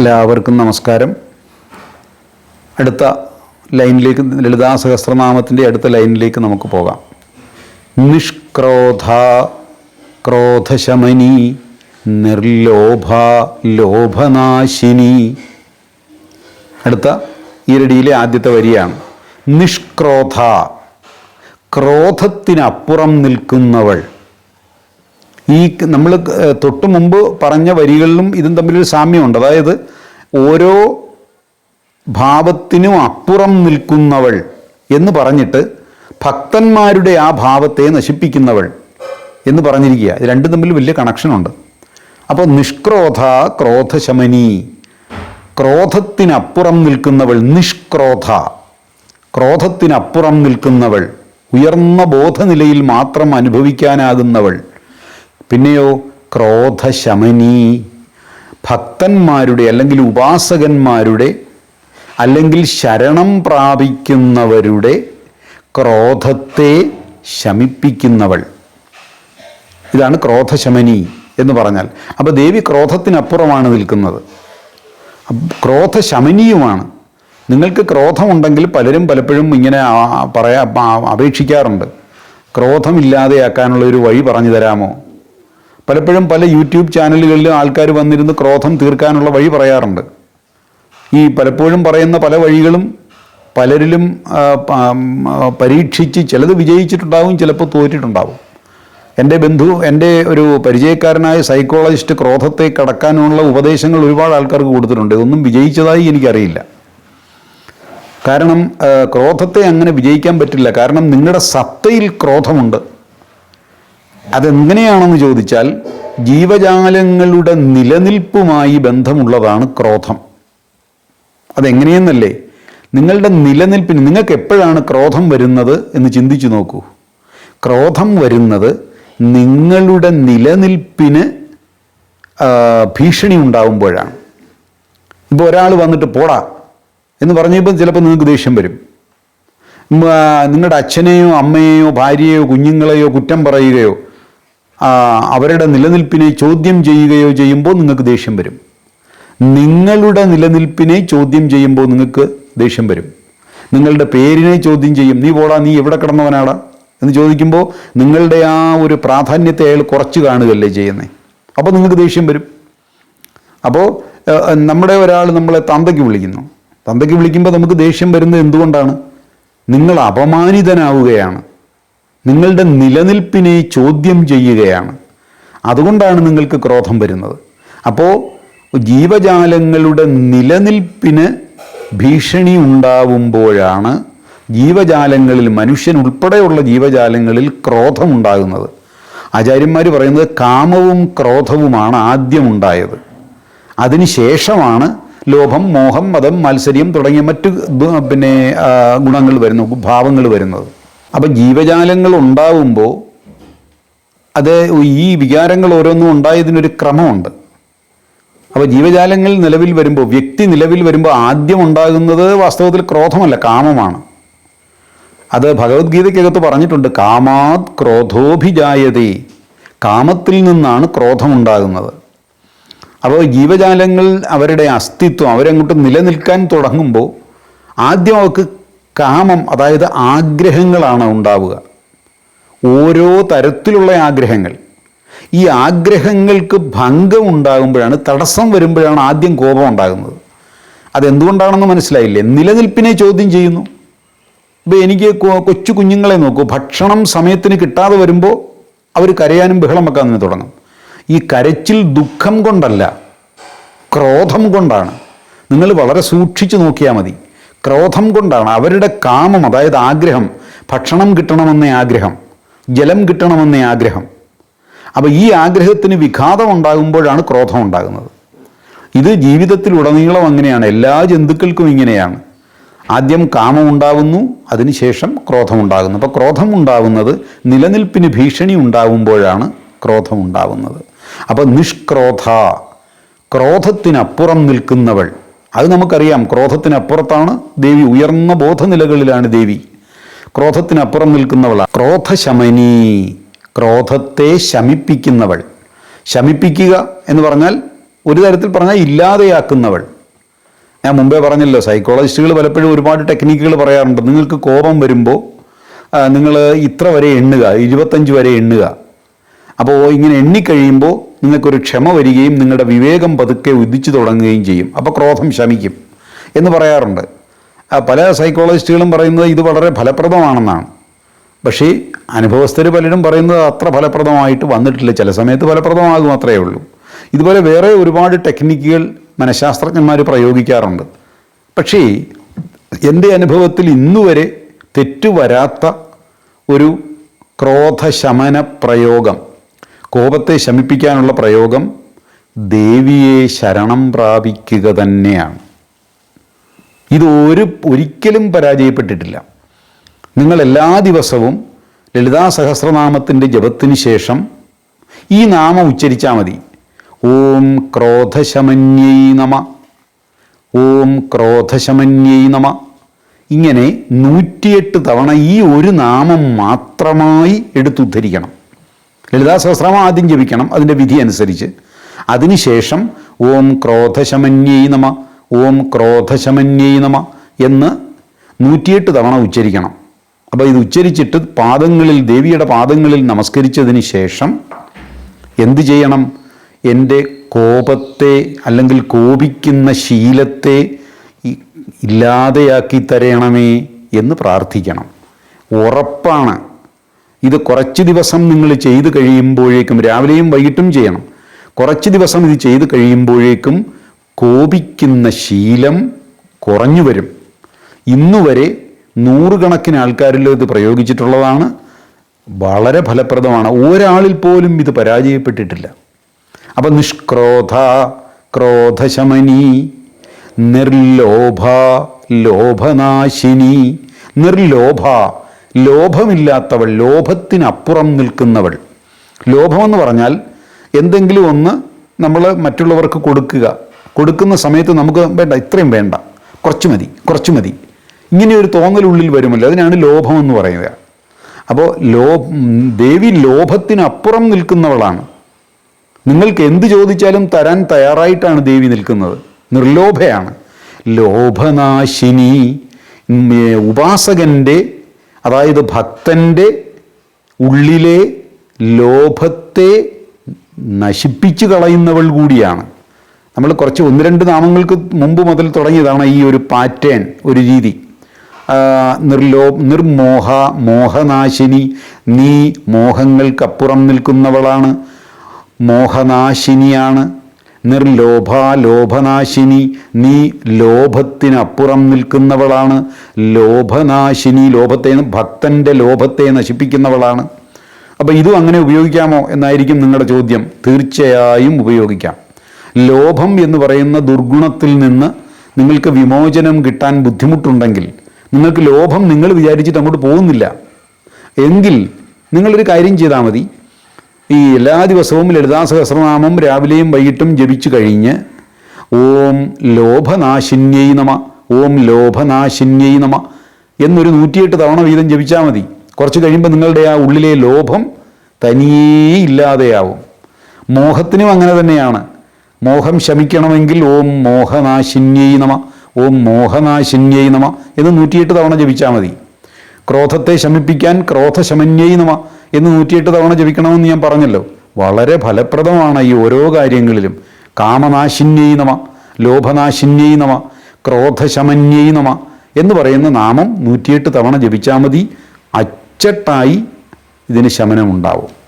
എല്ലാവർക്കും നമസ്കാരം. അടുത്ത ലൈനിലേക്ക് ലളിതാ സഹസ്രനാമത്തിന്റെ അടുത്ത ലൈനിലേക്ക് നമുക്ക് പോകാം. നിഷ്ക്രോധ ക്രോധശമനി നിർലോഭ ലോഭനാശിനി. അടുത്ത ഈരടിയിലെ ആദ്യത്തെ വരിയാണ്. നിഷ്ക്രോധ ക്രോധത്തിനപ്പുറം നിൽക്കുന്നവൾ. ഈ നമ്മൾ തൊട്ടു മുമ്പ് പറഞ്ഞ വരികളിലും ഇതും തമ്മിലൊരു സാമ്യമുണ്ട്. അതായത് ഓരോ ഭാവത്തിനും അപ്പുറം നിൽക്കുന്നവൾ എന്ന് പറഞ്ഞിട്ട് ഭക്തന്മാരുടെ ആ ഭാവത്തെ നശിപ്പിക്കുന്നവൾ എന്ന് പറഞ്ഞിരിക്കുക. ഇത് രണ്ടും തമ്മിൽ വലിയ കണക്ഷനുണ്ട്. അപ്പോൾ നിഷ്ക്രോധ ക്രോധശമനി. ക്രോധത്തിനപ്പുറം നിൽക്കുന്നവൾ നിഷ്ക്രോധ. ക്രോധത്തിനപ്പുറം നിൽക്കുന്നവൾ ഉയർന്ന ബോധനിലയിൽ മാത്രം അനുഭവിക്കാനാകുന്നവൾ. പിന്നെയോ ക്രോധശമനി. ഭക്തന്മാരുടെ അല്ലെങ്കിൽ ഉപാസകന്മാരുടെ അല്ലെങ്കിൽ ശരണം പ്രാപിക്കുന്നവരുടെ ക്രോധത്തെ ശമിപ്പിക്കുന്നവൾ. ഇതാണ് ക്രോധശമനി എന്ന് പറഞ്ഞാൽ. അപ്പോൾ ദേവി ക്രോധത്തിനപ്പുറമാണ് നിൽക്കുന്നത്. ക്രോധശമനിയുമാണ്. നിങ്ങൾക്ക് ക്രോധമുണ്ടെങ്കിൽ പലരും പലപ്പോഴും ഇങ്ങനെ പറയാ അപേക്ഷിക്കാറുണ്ട്. ക്രോധമില്ലാതെയാക്കാനുള്ള ഒരു വഴി പറഞ്ഞു തരാമോ? പലപ്പോഴും പല യൂട്യൂബ് ചാനലുകളിലും ആൾക്കാർ വന്നിരുന്ന് ക്രോധം തീർക്കാനുള്ള വഴി പറയാറുണ്ട്. ഈ പലപ്പോഴും പറയുന്ന പല വഴികളും പലരിലും പരീക്ഷിച്ച് ചിലത് വിജയിച്ചിട്ടുണ്ടാവും ചിലപ്പോൾ തോറ്റിട്ടുണ്ടാവും. എന്റെ ബന്ധു എന്റെ ഒരു പരിചയക്കാരനായ സൈക്കോളജിസ്റ്റ് ക്രോധത്തെ കടക്കാനുള്ള ഉപദേശങ്ങൾ ഒരുപാട് ആൾക്കാർക്ക് കൊടുത്തിട്ടുണ്ട്. ഇതൊന്നും വിജയിച്ചതായി എനിക്കറിയില്ല. കാരണം ക്രോധത്തെ അങ്ങനെ വിജയിക്കാൻ പറ്റില്ല. കാരണം നിങ്ങളുടെ സത്തയിൽ ക്രോധമുണ്ട്. അതെങ്ങനെയാണെന്ന് ചോദിച്ചാൽ ജീവജാലങ്ങളുടെ നിലനിൽപ്പുമായി ബന്ധമുള്ളതാണ് ക്രോധം. അതെങ്ങനെയെന്നല്ലേ? നിങ്ങളുടെ നിലനിൽപ്പിന് നിങ്ങൾക്ക് എപ്പോഴാണ് ക്രോധം വരുന്നത് എന്ന് ചിന്തിച്ചു നോക്കൂ. ക്രോധം വരുന്നത് നിങ്ങളുടെ നിലനിൽപ്പിന് ഭീഷണി ഉണ്ടാകുമ്പോഴാണ് ഇപ്പോൾ ഒരാൾ വന്നിട്ട് പോടാ എന്ന് പറഞ്ഞപ്പോൾ ചിലപ്പോൾ നിങ്ങൾക്ക് ദേഷ്യം വരും. നിങ്ങളുടെ അച്ഛനെയോ അമ്മയെയോ ഭാര്യയെയോ കുഞ്ഞുങ്ങളെയോ കുറ്റം പറയുകയോ അവരുടെ നിലനിൽപ്പിനെ ചോദ്യം ചെയ്യുകയോ ചെയ്യുമ്പോൾ നിങ്ങൾക്ക് ദേഷ്യം വരും. നിങ്ങളുടെ നിലനിൽപ്പിനെ ചോദ്യം ചെയ്യുമ്പോൾ നിങ്ങൾക്ക് ദേഷ്യം വരും. നിങ്ങളുടെ പേരിനെ ചോദ്യം ചെയ്യും. നീ പോടാ നീ എവിടെ കിടന്നവനാടാ? എന്ന് ചോദിക്കുമ്പോൾ നിങ്ങളുടെ ആ ഒരു പ്രാധാന്യത്തെ അയാൾ കുറച്ച് കാണുകയല്ലേ ചെയ്യുന്നത് അപ്പോൾ നിങ്ങൾക്ക് ദേഷ്യം വരും. അപ്പോൾ നമ്മുടെ ഒരാൾ നമ്മളെ തന്തയ്ക്ക് വിളിക്കുന്നു. തന്തയ്ക്ക് വിളിക്കുമ്പോൾ നമുക്ക് ദേഷ്യം വരുന്നത് എന്തുകൊണ്ടാണ്? നിങ്ങൾ അപമാനിതനാവുകയാണ്. നിങ്ങളുടെ നിലനിൽപ്പിനെ ചോദ്യം ചെയ്യുകയാണ്. അതുകൊണ്ടാണ് നിങ്ങൾക്ക് ക്രോധം വരുന്നത്. അപ്പോൾ ജീവജാലങ്ങളുടെ നിലനിൽപ്പിന് ഭീഷണി ഉണ്ടാവുമ്പോഴാണ് ജീവജാലങ്ങളിൽ മനുഷ്യൻ ഉൾപ്പെടെയുള്ള ജീവജാലങ്ങളിൽ ക്രോധമുണ്ടാകുന്നത് ആചാര്യന്മാർ പറയുന്നത് കാമവും ക്രോധവുമാണ് ആദ്യം ഉണ്ടായത്. അതിനുശേഷമാണ് ലോഭം മോഹം മതം മത്സര്യം തുടങ്ങിയ മറ്റ് പിന്നെ ഗുണങ്ങൾ വരുന്നു ഭാവങ്ങൾ വരുന്നത്. അപ്പം ജീവജാലങ്ങൾ ഉണ്ടാവുമ്പോൾ അത് ഈ വികാരങ്ങൾ ഓരോന്നും ഉണ്ടായതിനൊരു ക്രമമുണ്ട്. അപ്പോൾ ജീവജാലങ്ങൾ നിലവിൽ വരുമ്പോൾ വ്യക്തി നിലവിൽ വരുമ്പോൾ ആദ്യം ഉണ്ടാകുന്നത് വാസ്തവത്തിൽ ക്രോധമല്ല കാമമാണ്. അത് ഭഗവത്ഗീതയ്ക്കകത്ത് പറഞ്ഞിട്ടുണ്ട് കാമാത് ക്രോധോഭിജായതേ കാമത്തിൽ നിന്നാണ് ക്രോധമുണ്ടാകുന്നത്. അപ്പോൾ ജീവജാലങ്ങൾ അവരുടെ അസ്തിത്വം അവരങ്ങോട്ട് നിലനിൽക്കാൻ തുടങ്ങുമ്പോൾ ആദ്യം അവർക്ക് കാമം അതായത് ആഗ്രഹങ്ങളാണ് ഉണ്ടാവുക. ഓരോ തരത്തിലുള്ള ആഗ്രഹങ്ങൾ. ഈ ആഗ്രഹങ്ങൾക്ക് ഭംഗം ഉണ്ടാകുമ്പോഴാണ് തടസ്സം വരുമ്പോഴാണ് ആദ്യം കോപം ഉണ്ടാകുന്നത്. അതെന്തുകൊണ്ടാണെന്ന് മനസ്സിലായില്ലേ? നിലനിൽപ്പിനെ ചോദ്യം ചെയ്യുന്നു. ഇപ്പോൾ എനിക്ക് കൊച്ചു കുഞ്ഞുങ്ങളെ നോക്കൂ. ഭക്ഷണം സമയത്തിന് കിട്ടാതെ വരുമ്പോൾ അവർ കരയാനും ബഹളം വെക്കാൻ തന്നെ തുടങ്ങും. ഈ കരച്ചിൽ ദുഃഖം കൊണ്ടല്ല ക്രോധം കൊണ്ടാണ്. നിങ്ങൾ വളരെ സൂക്ഷിച്ചു നോക്കിയാൽ മതി. ക്രോധം കൊണ്ടാണ് അവരുടെ കാമം അതായത് ആഗ്രഹം ഭക്ഷണം കിട്ടണമെന്ന ആഗ്രഹം ജലം കിട്ടണമെന്ന ആഗ്രഹം. അപ്പോൾ ഈ ആഗ്രഹത്തിന് വിഘാതം ഉണ്ടാകുമ്പോഴാണ് ക്രോധം ഉണ്ടാകുന്നത്. ഇത് ജീവിതത്തിലുടനീളം അങ്ങനെയാണ്. എല്ലാ ജന്തുക്കൾക്കും ഇങ്ങനെയാണ്. ആദ്യം കാമം ഉണ്ടാകുന്നു അതിനുശേഷം ക്രോധം ഉണ്ടാകുന്നു. അപ്പോൾ ക്രോധം ഉണ്ടാകുന്നത് നിലനിൽപ്പിന് ഭീഷണി ഉണ്ടാകുമ്പോഴാണ് ക്രോധം ഉണ്ടാകുന്നത് അപ്പോൾ നിഷ്ക്രോധ ക്രോധത്തിനപ്പുറം നിൽക്കുന്നവൾ. അത് നമുക്കറിയാം. ക്രോധത്തിനപ്പുറത്താണ് ദേവി ഉയർന്ന ബോധനിലകളിലാണ് ദേവി. ക്രോധത്തിനപ്പുറം നിൽക്കുന്നവളാണ് ക്രോധശമനി ക്രോധത്തെ ശമിപ്പിക്കുന്നവൾ. ശമിപ്പിക്കുക എന്ന് പറഞ്ഞാൽ ഒരു തരത്തിൽ പറഞ്ഞാൽ ഇല്ലാതെയാക്കുന്നവൾ. ഞാൻ മുമ്പേ പറഞ്ഞല്ലോ സൈക്കോളജിസ്റ്റുകൾ പലപ്പോഴും ഒരുപാട് ടെക്നിക്കുകൾ പറയാറുണ്ട്. നിങ്ങൾക്ക് കോപം വരുമ്പോൾ നിങ്ങൾ ഇത്ര വരെ എണ്ണുക ഇരുപത്തഞ്ച് വരെ എണ്ണുക. അപ്പോൾ ഇങ്ങനെ എണ്ണിക്കഴിയുമ്പോൾ നിങ്ങൾക്കൊരു ക്ഷമ വരികയും നിങ്ങളുടെ വിവേകം പതുക്കെ ഉദിച്ചു തുടങ്ങുകയും ചെയ്യും. അപ്പോൾ ക്രോധം ശമിക്കും എന്ന് പറയാറുണ്ട്. പല സൈക്കോളജിസ്റ്റുകളും പറയുന്നത് ഇത് വളരെ ഫലപ്രദമാണെന്നാണ്. പക്ഷേ അനുഭവസ്ഥർ പലരും പറയുന്നത് അത്ര ഫലപ്രദമായിട്ട് വന്നിട്ടില്ല. ചില സമയത്ത് ഫലപ്രദമാകും അത്രയേ ഉള്ളൂ. ഇതുപോലെ വേറെ ഒരുപാട് ടെക്നിക്കുകൾ മനഃശാസ്ത്രജ്ഞന്മാർ പ്രയോഗിക്കാറുണ്ട്. പക്ഷേ എന്റെ അനുഭവത്തിൽ ഇന്നുവരെ തെറ്റുവരാത്ത ഒരു ക്രോധശമന പ്രയോഗം കോപത്തെ ശമിപ്പിക്കാനുള്ള പ്രയോഗം ദേവിയെ ശരണം പ്രാപിക്കുക തന്നെയാണ്. ഇത് ഒരു ഒരിക്കലും പരാജയപ്പെട്ടിട്ടില്ല. നിങ്ങൾ എല്ലാ ദിവസവും ലളിതാ സഹസ്രനാമത്തിന്റെ ജപത്തിന് ശേഷം ഈ നാമം ഉച്ചരിച്ചാൽ മതി. ഓം ക്രോധശമന്യൈ നമ. ഓം ക്രോധശമന്യൈ നമ. ഇങ്ങനെ നൂറ്റിയെട്ട് തവണ ഈ ഒരു നാമം മാത്രമായി എടുത്തുദ്ധരിക്കണം. ലളിതാ സഹസ്രനാമം ആദ്യം ജപിക്കണം അതിന്റെ വിധി അനുസരിച്ച്. അതിനുശേഷം ഓം ക്രോധശമന്യൈ നമ ഓം ക്രോധശമന്യൈ നമ എന്ന് നൂറ്റിയെട്ട് തവണ ഉച്ചരിക്കണം. അപ്പോൾ ഇത് ഉച്ചരിച്ചിട്ട് പാദങ്ങളിൽ ദേവിയുടെ പാദങ്ങളിൽ നമസ്കരിച്ചതിന് ശേഷം എന്ത് ചെയ്യണം? എന്റെ കോപത്തെ അല്ലെങ്കിൽ കോപിക്കുന്ന ശീലത്തെ ഇല്ലാതെയാക്കി തരണമേ എന്ന് പ്രാർത്ഥിക്കണം. ഉറപ്പാണ്. ഇത് കുറച്ച് ദിവസം നിങ്ങൾ ചെയ്ത് കഴിയുമ്പോഴേക്കും രാവിലെയും വൈകിട്ടും ചെയ്യണം. കുറച്ച് ദിവസം ഇത് ചെയ്ത് കഴിയുമ്പോഴേക്കും കോപിക്കുന്ന ശീലം കുറഞ്ഞു വരും. ഇന്നുവരെ നൂറുകണക്കിന് ആൾക്കാരിൽ ഇത് പ്രയോഗിച്ചിട്ടുള്ളതാണ്. വളരെ ഫലപ്രദമാണ്. ഒരാളിൽ പോലും ഇത് പരാജയപ്പെട്ടിട്ടില്ല. അപ്പം നിഷ്ക്രോധ ക്രോധശമനി നിർലോഭ ലോഭനാശിനി നിർലോഭ ലോഭമില്ലാത്തവൾ ലോഭത്തിനപ്പുറം നിൽക്കുന്നവൾ. ലോഭമെന്ന് പറഞ്ഞാൽ എന്തെങ്കിലും ഒന്ന് നമ്മൾ മറ്റുള്ളവർക്ക് കൊടുക്കുക. കൊടുക്കുന്ന സമയത്ത് നമുക്ക് വേണ്ട ഇത്രയും വേണ്ട. കുറച്ച് മതി കുറച്ച് മതി. ഇങ്ങനെ ഒരു തോന്നലുള്ളിൽ വരുമല്ലോ. അതിനാണ് ലോഭമെന്ന് പറയുക. അപ്പോൾ ലോ ദേവി ലോഭത്തിനപ്പുറം നിൽക്കുന്നവളാണ്. നിങ്ങൾക്ക് എന്ത് ചോദിച്ചാലും തരാൻ തയ്യാറായിട്ടാണ് ദേവി നിൽക്കുന്നത്. നിർലോഭയാണ്. ലോഭനാശിനി ഉപാസകന്റെ അതായത് ഭക്തന്റെ ഉള്ളിലെ ലോഭത്തെ നശിപ്പിച്ചു കളയുന്നവൾ കൂടിയാണ്. നമ്മൾ കുറച്ച് ഒന്ന് രണ്ട് നാമങ്ങൾക്ക് മുമ്പ് മുതൽ തുടങ്ങിയതാണ് ഈ ഒരു പാറ്റേൺ ഒരു രീതി. നിർലോ നിർമോഹ മോഹനാശിനി നീ മോഹങ്ങൾക്കപ്പുറം നിൽക്കുന്നവളാണ്. മോഹനാശിനിയാണ്. നിർലോഭ ലോഭനാശിനി നീ ലോഭത്തിനപ്പുറം നിൽക്കുന്നവളാണ്. ലോഭനാശിനി ലോഭത്തെ ഭക്തന്റെ ലോഭത്തെ നശിപ്പിക്കുന്നവളാണ്. അപ്പോൾ ഇതും അങ്ങനെ ഉപയോഗിക്കാമോ എന്നായിരിക്കും നിങ്ങളുടെ ചോദ്യം. തീർച്ചയായും ഉപയോഗിക്കാം. ലോഭം എന്ന് പറയുന്ന ദുർഗുണത്തിൽ നിന്ന് നിങ്ങൾക്ക് വിമോചനം കിട്ടാൻ ബുദ്ധിമുട്ടുണ്ടെങ്കിൽ നിങ്ങൾക്ക് ലോഭം നിങ്ങൾ വിചാരിച്ചിട്ട് അങ്ങോട്ട് പോകുന്നില്ല. എങ്കിൽ നിങ്ങളൊരു കാര്യം ചെയ്താൽ മതി. ഈ എല്ലാ ദിവസവും ലളിതാ സഹസ്രനാമം രാവിലെയും വൈകിട്ടും ജപിച്ചു കഴിഞ്ഞ് ഓം ലോഭനാശിന്യൈ നമ ഓം ലോഭനാശിന്യൈ നമ എന്നൊരു നൂറ്റിയെട്ട് തവണ വീതം ജപിച്ചാൽ മതി. കുറച്ച് കഴിയുമ്പോൾ നിങ്ങളുടെ ആ ഉള്ളിലെ ലോഭം തനിയേ ഇല്ലാതെയാവും മോഹത്തിനും അങ്ങനെ തന്നെയാണ്. മോഹം ശമിക്കണമെങ്കിൽ ഓം മോഹനാശിന്യൈ നമ ഓം മോഹനാശിന്യൈ നമ എന്ന് നൂറ്റിയെട്ട് തവണ ജപിച്ചാൽ മതി. ക്രോധത്തെ ശമിപ്പിക്കാൻ ക്രോധശമന്യൈ നമ എന്ന് നൂറ്റിയെട്ട് തവണ ജപിക്കണമെന്ന് ഞാൻ പറഞ്ഞല്ലോ. വളരെ ഫലപ്രദമാണ് ഈ ഓരോ കാര്യങ്ങളിലും. കാമനാശിന്യൈ നമ ലോഭനാശിന്യൈ നമ ക്രോധശമന്യൈ നമ എന്ന് പറയുന്ന നാമം നൂറ്റിയെട്ട് തവണ ജപിച്ചാൽ മതി. അച്ചട്ടായി ഇതിന് ശമനമുണ്ടാവും.